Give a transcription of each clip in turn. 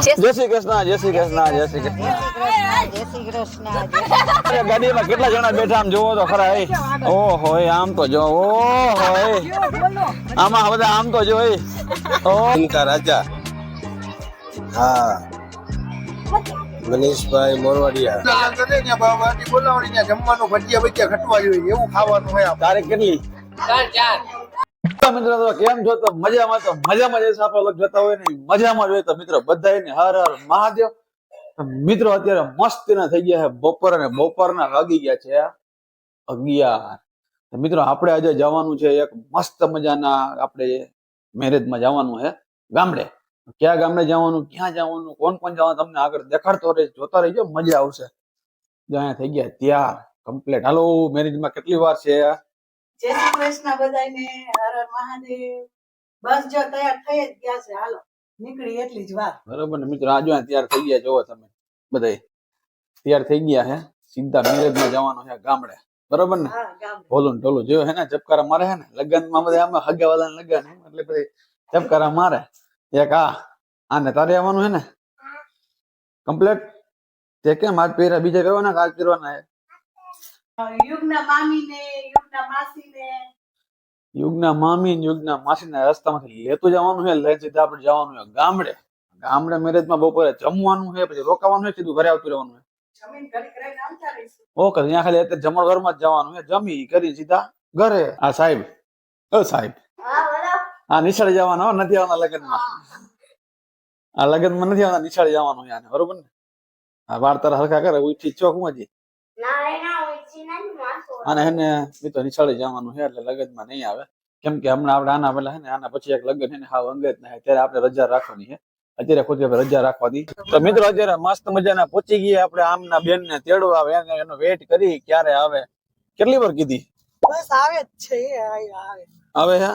જય શ્રી કૃષ્ણ જય શ્રી કૃષ્ણ જય શ્રી કૃષ્ણ. જય શ્રી કૃષ્ણ ગાડીમાં કેટલા જણા બેઠા આમ જોવો તો ખરા એ ઓહો એ આમ તો જો ઓ હોય આમાં બધા આમ તો જો ઓ. ઇનકા રાજા? હા. મનીષભાઈ મોરવાડિયા. જમવાનું ભજીયા ભજીયા ખટવા જોઈએ એવું ખાવાનું હોય તારે કેટલી? ચાર કેટલી તો મિત્રો કેમ છો? તો મજામાં તો મજામાં જઈશ આપણે જોતા હોય ને મજામાં જોઈએ તો મિત્રો બધાને હર હર મહાદેવ. મિત્રો, અત્યારે મસ્ત ના થઈ ગયા છે. બપોર અને બપોરના વાગી ગયા છે અગિયાર. મિત્રો, આપણે આજે જવાનું છે એક મસ્ત મજાના આપણે મેરેજમાં જવાનું છે ગામડે. ક્યાં ગામડે જવાનું, ક્યાં જવાનું, કોણ કોણ જવાનું તમને આગળ દેખાડતો રહે જોતા રહીજો, મજા આવશે. જ્યાં થઈ ગયા ત્યાર. કમ્પ્લીટ. હાલો, મેરેજમાં કેટલી વાર છે? જય શ્રી કૃષ્ણ બધાને હર હર મહાદેવ. બસ જો તૈયાર થઈ જ ગયા છે હાલો નીકળી એટલી જ વાત. બરોબર ને મિત્રો આજો તૈયાર થઈ ગયા જોવો તમે બધાય. તૈયાર થઈ ગયા હે સીધા મેરેજમાં જવાનો છે ગામડે. બરોબર ને? ઢોલું ઢોલું જોયો હે ને ચપકારા મારે હે ને લગ્નમાં બધા આમાં હગાવાલા લગ્ન હે એટલે પછી ચપકારા મારે. એક આ આને તારે આવવાનું હે ને? કમ્પ્લેટ? તે કેમ આજ પહેર્યા બીજા કહેવાના આજ પહેરવાના હે? યુગના મામી ને યુગના માસી ને યુગના મામી ને યુગના માસીના રસ્તામાંથી લેતું જવાનું છે લઈ સીધા આપણે જવાનું છે ગામડે. ગામડે મેરેજમાં બપોરે જમવાનું છે પછી રોકાવાનું છે સીધું ઘરે આવતું રહેવાનું છે. ઓકે ત્યાં ખાલી અત્યારે જમણવારમાં જ જવાનું છે જમી કરી સીધા ઘરે. આ સાહેબ. ઓ સાહેબ. આ નિશાળે જવાના નથી આવવાના લગ્નમાં. આ લગ્નમાં નથી આવવાના નિશાળે જવાનું આને બરોબર ને? આ બાર તારા હરખા કરે ઉઠી ચોકમાં હજી? અને એને એ નિશાળે જવાનું છે એટલે લગ્નમાં નહીં આવે. કેમ કે હમણાં આપણે આના પેલા છે ને આના પછી એક લગ્ન છે ને હાવ અંગત ના ત્યારે આપણે રજા રાખવાની છે. અત્યારે ખુદ આપણે રજા રાખવાની. તો મિત્રો અત્યારે મસ્ત મજાના પહોંચી ગયા આપણે આમના બેન ને તેડવા આવે એનો વેટ કરી ક્યારે આવે? કેટલી વાર કીધી? બસ આવે જ છે આવે. આવે હે?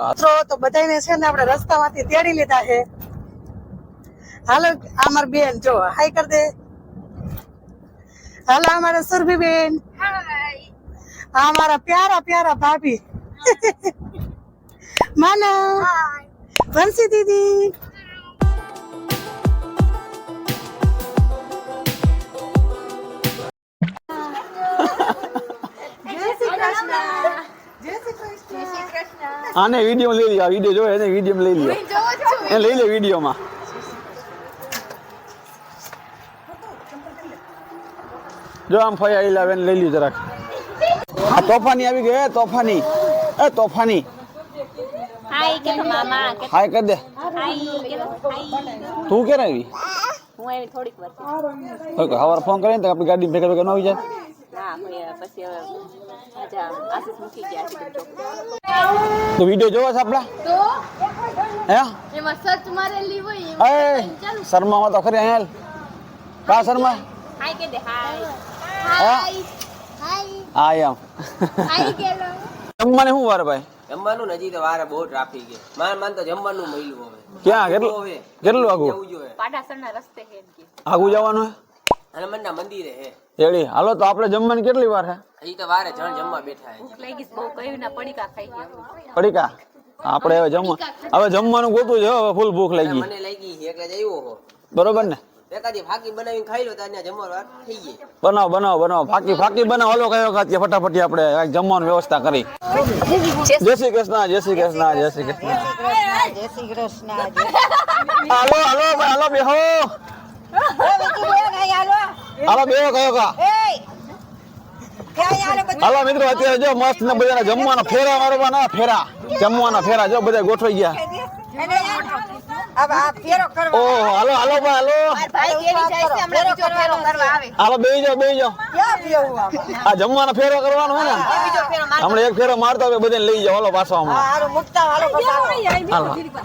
મિત્રો તો બધાને છે ને આપણે રસ્તામાંથી તેડી લીધા છે. હાલો અમાર બેન જો હાય કર દે. હાલો અમારા સુરભી બેન. આ અમારા પ્યારા પ્યારા ભાભી માના બંસી દીદી જય શ્રી કૃષ્ણ જય શ્રી કૃષ્ણ આને વીડિયો લઈ લ્યો આ વીડિયો જો એને વીડિયો લઈ લ્યો એ લઈ લે વિડીયોમાં જો આમ ફઈ આઈ લાવે ને લઈ લ્યો જરાક આ તોફાની આવી ગયો એ તોફાની. એ તોફાની. હાય કે મામા? કે હાય કર દે. હાય કેલો હાય. તું ક્યારે આવી? હું આવી થોડીક વાર. ઓકે હવાર ફોન કરીને તો આપણી ગાડી ભેગા ભેગા ન આવી જાય. તો વીડિયો જોવો છે આપણા? તો? હે? એમાં સર્ચ મારેલી હોય એ શર્મામાં તો ખરી અહીંયા કા શર્મા? હાય કે દે હાય. હાય. હા એમ. જમવાને શું વાર ભાઈ? જમવાનું નજી તો વારે બહુ ટ્રાફિક છે. માર માન તો જમવાનું મળ્યું હવે. ક્યાં? કેટલું? કેટલું આગુ? જવું જોઈએ. પાડાસરના રસ્તે હે એમ કે. આગું જવાનું હનુમાનના મંદિરે હે હે એડી. હાલો તો આપણે જમવાની કેટલી વાર હે? હજી તો વારે જણ જમવા બેઠા હે ભૂખ લાગી બહુ કયું ના પડીકા ખાઈ ગયા પડીકા? આપણે હવે જમવા હવે જમવાનું ગોતું છે હવે ફૂલ ભૂખ લાગી. મને લાગી એકલા એટલે જ આવ્યો હો. બરોબર ને? એકાદી ફાકી બનાવીને ખાઈ લો ત્યાં જમવા થઈ ગઈ બનાવો બનાવો બનાવો. ફાકી ફાકી બનાવો. હલો કયો ખાતી ફટાફટી આપણે કાંઈક વ્યવસ્થા કરી. જય શ્રી કૃષ્ણ જય શ્રી કૃષ્ણ જય શ્રી કૃષ્ણ. જય શ્રી કૃષ્ણ હાલો હાલો હાલો બેહો. હાલો બેહો કયો કા? હાલો મિત્રો અત્યારે જો મસ્ત ને બધાના જમવાના ફેરા મારવાના ફેરા. જમવાના ફેરા જો બધા ગોઠવાઈ ગયા. હાલો હાલો ભાઈ હાલો હાલો બેહી જાઓ આ જમવાના ફેરો કરવાનો હે ને હમણાં એક ફેરો મારતો હવે બધાને લઈ જાઓ હાલો પાછો હમણાં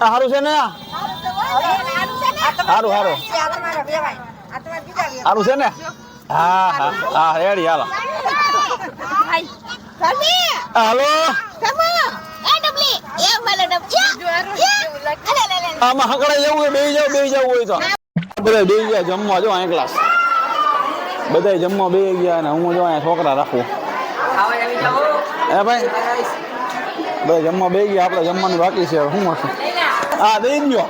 સારું છે ને? આ હારું સારું હારું છે ને? હા હા હા રેડી હાલો. હાલો. આમાં હકડાઈ જવું હોય બેહી જાવ હોય તો. બધા બે ગયા જમવા જો અહીં ક્લાસ બધા જમવા બે ગયા અને હું જો અહીંયા છોકરા રાખું. હે ભાઈ? બધા જમવા બે ગયા આપણે જમવાનું બાકી છે શું હશે? હા દઈ દો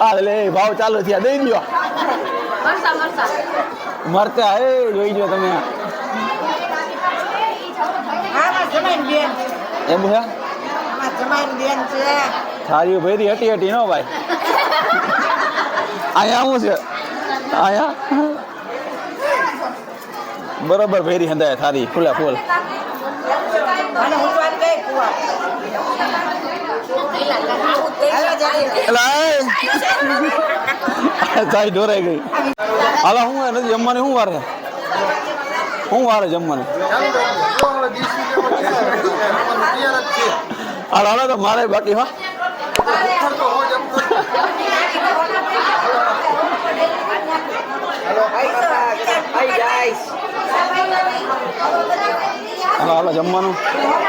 આ લે ભાવ ચાલુ થયા. દઈ મરસા મરચા એ જોઈ જો તમે આમાં જમાઈન બેન એમ છે? થાળી ભરી હટી હટી નો ભાઈ? અહીંયા શું છે? અહીંયા? બરોબર ભેરી હંધાય થાળી એલા એ. તારી ઢોરાઈ ગઈ. હાલો હું હે? નથી જમવાની શું વાર છે? શું વાર જમવાની? હાલો તો મારે બાકી હા. હાલો હાલો જમવાનું.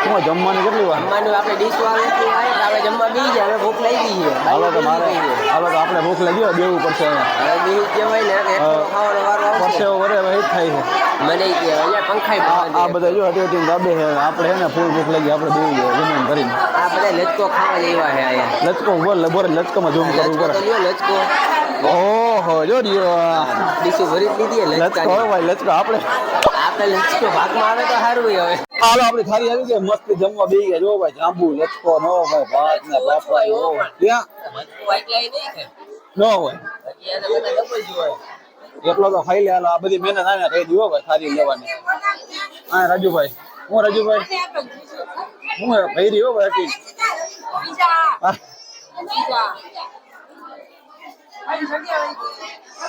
શું જમવાનું કેટલી વાર? જમવાનું આપણે ડીશ વાળું આપણે જમવા બી જાય હવે ભૂખ લઈ ગઈ હાલો તો મારે હાલો તો આપણે ભૂખ લાગી હોય દેવું પડશે હવે બી કહેવાય ને ખાવાનો વારો આવશે. વરે હવે થાય છે. મને ઈ અહીંયા પંખાય આ બધા જો હટી છે આપણે ને ફૂલ ભૂખ લાગી આપણે દેવું જોઈએ જમીન કરીને આ બધા લચકો ખાવા જેવા છે અહીંયા. લચકો ઉપર લબોર લચકોમાં ઝૂમ લચકો તો લચકો. ઓહો જો લ્યો ડીસી ભરી દીધી લચકો હો ભાઈ લચકો આપણે. આપણે લચકો ભાગમાં આવે તો સારું હવે. હાલો આપણી થાળી આવી ગઈ. મસ્ત જમવા બેસી ગયા. જો ભાઈ જાંબુ લચકો નો ભાઈ ભાત ને પાપડ ઓ ત્યાં નો હોય. એટલો તો ખાઈ લે હાલો. આ બધી મહેનત આને કહી દીધો ભાઈ થાળી લેવાની. હા રાજુભાઈ. હું રાજુભાઈ. હું હે ભૈરી હો ભાઈ રહ્યો હા.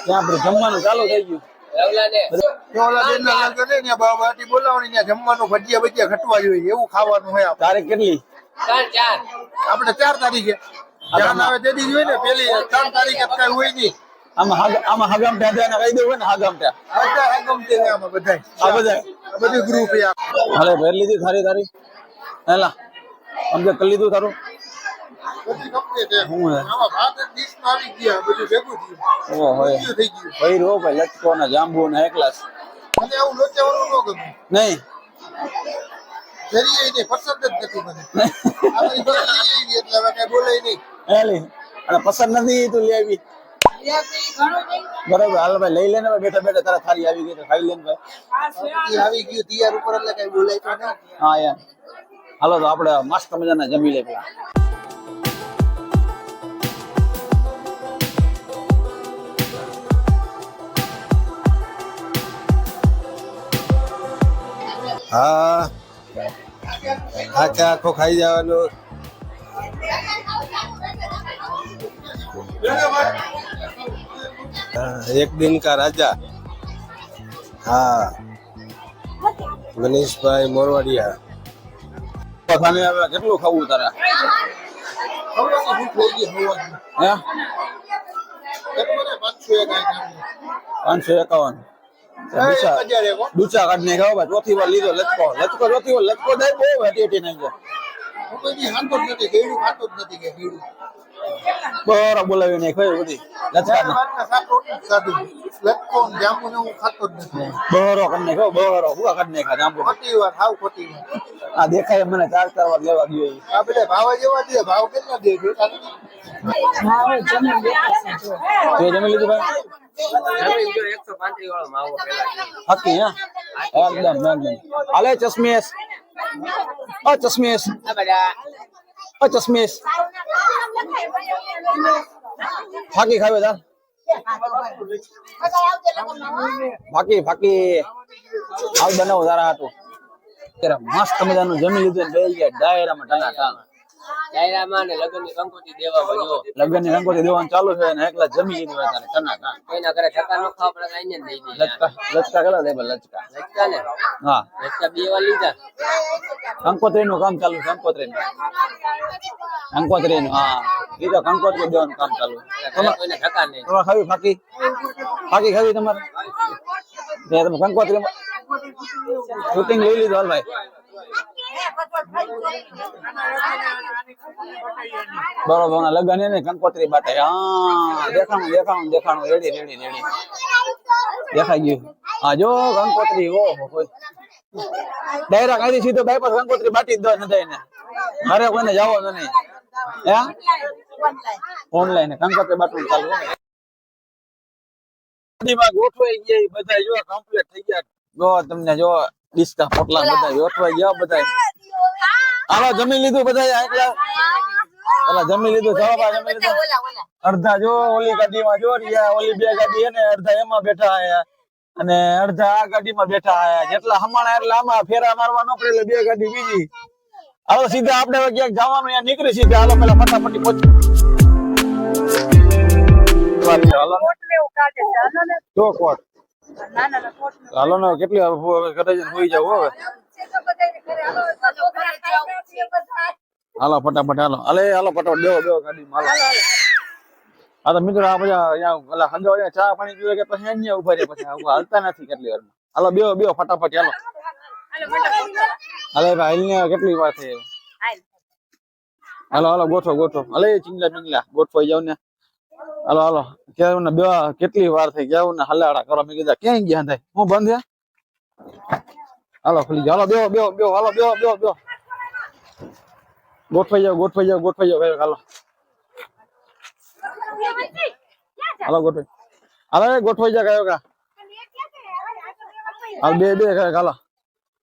ત્યાં આપણે જમવાનું ચાલુ થઈ ગયું. બોલાવણી ત્યાં જમવાનું ભજીયા ભજીયા ખટવા જોઈએ એવું ખાવાનું હોય આપણે. તારીખ કેટલી? આપણે ચાર તારીખે. આવે તે દી જોઈએ ને પેલી ત્રણ તારીખે હોય નહીં. આમાં આમાં હગામ ટાઢા કહી દેવું ને હગામ ટા બધા આગમતી છે આમાં બધા આ બધા બધી ગ્રુપ છે હાલે ભેર લીધી થારી તારી. હેલા સમજે કરી લીધું તારું. બધી complete છે. શું આમાં ભાત જ ડીશમાં આવી ગયા બધું ભેગું થયું. ઓ હોય થઈ ગયું. ભાઈ રો ભાઈ લચકો ને જાંબુ ને એકલાસ મને આવું લોચાવાનું ન ગમે. નહીં. જરીએ નહીં પસંદ જ નથી મને. એટલે બોલાય નહીં. હેલી અને પસંદ નથી તું લેવી આવી. બરાબર હાલ ભાઈ લઈ લેને બેઠા બેઠા તારા થારી આવી ગઈ તો ખાઈ લેને ભાઈ. આવી ગયું તૈયાર ઉપર એટલે કઈ બોલાય તો હા યાર. હાલો તો આપણે મસ્ત મજાના જમી લે પેલા. હા. આખે આખો ખાઈ જવાનું. એક દિન કા રાજા. હા. મનીષભાઈ મોરવાડિયા. હવે કેટલું ખાવું તારા? પાંચસો એકાવન. દુચા કાઢ ને ખાવ ચોથી વાર લીધો લચકો. લચકો ચોથી વાર લચકો દે બહુ વેટી વેટી નાખ્યો હું કોઈ દી ખાતો જ નથી ગેડું ખાતો જ નથી કે ગેડું બરો બોલાવી ને ખાઈ બધી. લટકો જાંબુ ને. હું ખાતો બરો કરી ને ખાવ બરો. હું કરી ને ખા જાંબુ ખોટી વાત આ દેખાય મને ચાર વાર લેવા ગયો ભાવ જેવા દે ભાવ કેટલા દે જોતા નથી? તે જમી લીધું ભાઈ? જમીન જો 135 વાળો માવો પેલા છે. હકી હા હાલે ચશ્મેશ. ઓ ચશ્મેશ. બધા ફાકી ખાવે દા ફાકી ફાકી. આવ બનાવો તારા હાટું. મસ્ત મજાનું જમી લીધું ડાયરામાં ટના ટાણ ડાયરામાં ને દેવા જો લગ્નની રંગોથી દેવાનું ચાલુ છે ને એકલા જમી લીધું હોય તારે ટના કોઈના ઘરે ઠેકા ન ખાવા પડે આઈને દઈ દઈએ લચકા લચકા દે લચકા લચકા ને હા. લચકા બે વાર લીધા. કંકોત્રી નું કામ ચાલુ છે કંકોત્રી નું કંકોત્રી નું હા. એ તો કંકોત્રી દેવાનું કામ ચાલુ. કોઈને ઠેકા નહીં. તમારે ખાવી ફાકી? ફાકી ખાવી તમારે? તમે કંકોત્રી શૂટિંગ લઈ લીધું હાલ ભાઈ? બરોબર લગન એને કંકોત્રી બાટે હા, દેખાણું દેખાણું દેખાણું. Ready ready ready. દેખાઈ ગયું. હા, જો કંકોત્રી ઓ ડાયરા કાઢી સીધો બાયપાસ કંકોત્રી બાટી દો નથી એને ઘરે કોઈને જવો નહીં. હે? ઓનલાઈન કંકોત્રી બાટું ચાલુ ગોઠવાઈ ગયા બધા જો કમ્પ્લીટ થઈ ગયા. જો, તમને જો, ડિસ્કા, પોટલા બધા ગોઠવાઈ ગયા બધા હાલો જમી લીધું બધા એકલા? પેલા જમી લીધું, જવાબ જમી લીધું. અડધા જો ઓલી ગાડીમાં જો રહ્યા ઓલી બે ગાડી છે ને, અડધા એમાં બેઠા આયા. અને અડધા આ ગાડીમાં બેઠા આયા. જેટલા હમણાં એટલા આમાં ફેરા મારવા ન પડે બે ગાડી બીજી. હવે સીધા આપણે ક્યાંક જવાનું, અહીંયા નીકળી સીધા. હાલો, પેલા ફટાફટી પહોંચી હાલો. હાલો કેટલી જઈને સુઈ જાવ હવે. હાલો ફટાફટ હાલો. અલે હાલો ફટાફટ દેવો દેવો ગાડીમાં હાલો. હા તો મિત્રો આ બધા અહીંયા હંગા ચા પાણી પીવે કે પછી અહીંયા ઊભા રહે પછી આવું હાલતા નથી કેટલી વારમાં. હાલો બેહો બેહો ફટાફટ હાલો. હાલે ભાઈ હાલને કેટલી વાર થઈ હાલો. હાલો ગોઠો ગોઠવો અલે ચીંગલા ચીંગલા ગોઠવાઈ જાવ ને. હાલો હાલો કેવું ને બે કેટલી વાર થઈ ગયા ને હલાડા કરો મેં કીધા ક્યાંય ગયા થાય હું બંધ હાલો, ખુલી જાઓ. હાલો, બેહો બેહો બેહો, હાલો, બેહો બેહો બેહો. ગોઠવાઈ જાવ ગોઠવાઈ જાવ ગોઠવાઈ જાવ હાલો. હાલો, ગોઠવાઈ. હાલો ગોઠવાઈ જા કયો કા. હાલ, બે બે હાલો.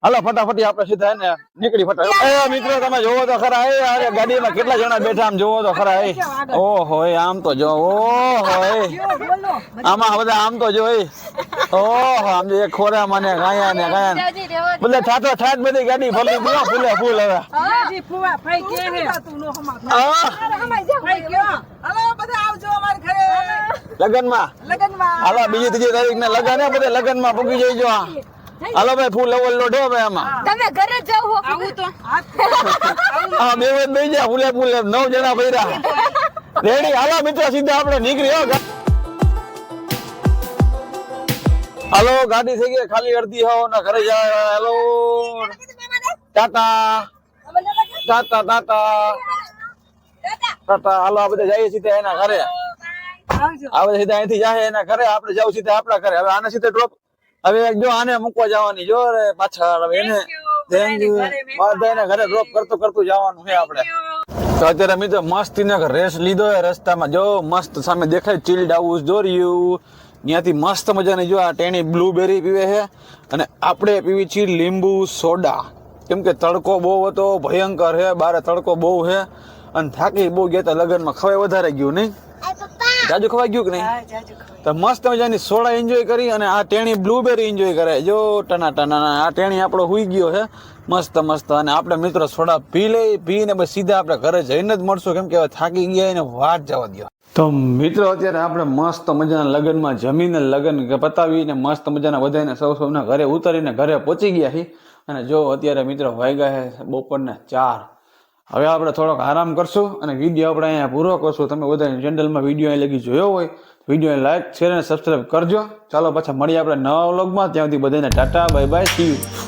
હાલો ફટાફટ આપણે સીધા ને નીકળી ફટાફટ. એ મિત્રો તમે જોવો તો ખરા એ અરે ગાડીમાં કેટલા જણા બેઠા આમ જોવો તો ખરા એ. ઓહો આમ તો જો ઓહો આમાં બધા આમ તો જો એ. ઓહો આમ જો એક ખોરા મને ગાયા ને ગાયા બધા ઠાઠો ઠાઠ બધી ગાડી ફરી બોલો ફૂલે ફૂલ હવે. લગનમાં. હાલો બીજી ત્રીજી તારીખ ને લગન બધે લગનમાં પૂગી જઈજો હાલો ભાઈ ફૂલ લેવલ નો ઢો ભાઈ આમાં. તમે ઘરે જાવ હો. આવું તો. હા બે વેદ બેસી જા ફૂલે ફૂલે નવ જણા ભર્યા. રેડી હાલો મિત્રો સીધા આપણે નીકળી હો હાલો ગાડી થઈ ગઈ ખાલી અડધી હો ના ઘરે જાય. હાલો. ટાટા. ટાટા ટાટા. ટાટા હાલો આ બધા જઈએ સીધા એના ઘરે. આ બધા સીધા અહીંથી જાય એના ઘરે. આપણે જાવ સીધા આપણા ઘરે. હવે આના સીધે ડ્રોપ હવે જો આને મૂકવા જવાની જો રે પાછળ હવે એને થેન્ક યુ બધાને ઘરે ડ્રોપ કરતો કરતું જવાનું છે આપણે. તો અત્યારે મિત્રો મસ્ત ને રેસ લીધો હે રસ્તામાં. જો મસ્ત સામે દેખાય ચિલ્ડ હાઉસ દોર્યું. ત્યાંથી મસ્ત મજાની જો આ ટેણી બ્લુબેરી પીવે છે. અને આપણે પીવી છીએ લીંબુ સોડા. કેમ કે તડકો બહુ હતો ભયંકર છે. બારે તડકો બહુ છે. અને થાકી બહુ ગયા તા લગ્નમાં. ખવાય વધારે ગયું નહીં? જાજુ ખવાઈ ગયું કે નહીં? તો મસ્ત મજાની સોડા એન્જોય કરી અને આ ટેણી બ્લુબેરી એન્જોય કરે. જો ટના ટના, આ ટેણી આપણો હુઈ ગયો છે. મસ્ત મસ્ત. અને આપણે મિત્રો સોડા પી લઈ, પીને બસ સીધા આપણે ઘરે જઈને જ મળશું. કેમ કે થાકી ગયા એને વાત જવા દો તો મિત્રો અત્યારે આપણે મસ્ત મજાના લગ્નમાં જમીને લગ્ન પતાવીને મસ્ત મજાના બધાને સૌ સૌના ઘરે ઉતરીને ઘરે પહોંચી ગયા છે અને જો અત્યારે મિત્રો વાગ્યા છે બપોરના ચાર. હવે આપણે થોડોક આરામ કરશું અને વીડિયો આપણે અહીંયા પૂરો કરશું. તમે બધા ચેનલમાં વીડિયો અહીં લગી જોયો હોય વીડિયો લાઈક શેર અને સબસ્ક્રાઈબ કરજો. ચાલો પાછા મળીએ આપણે નવા વ્લોગમાં ત્યાં સુધી બધાને tata bye bye see you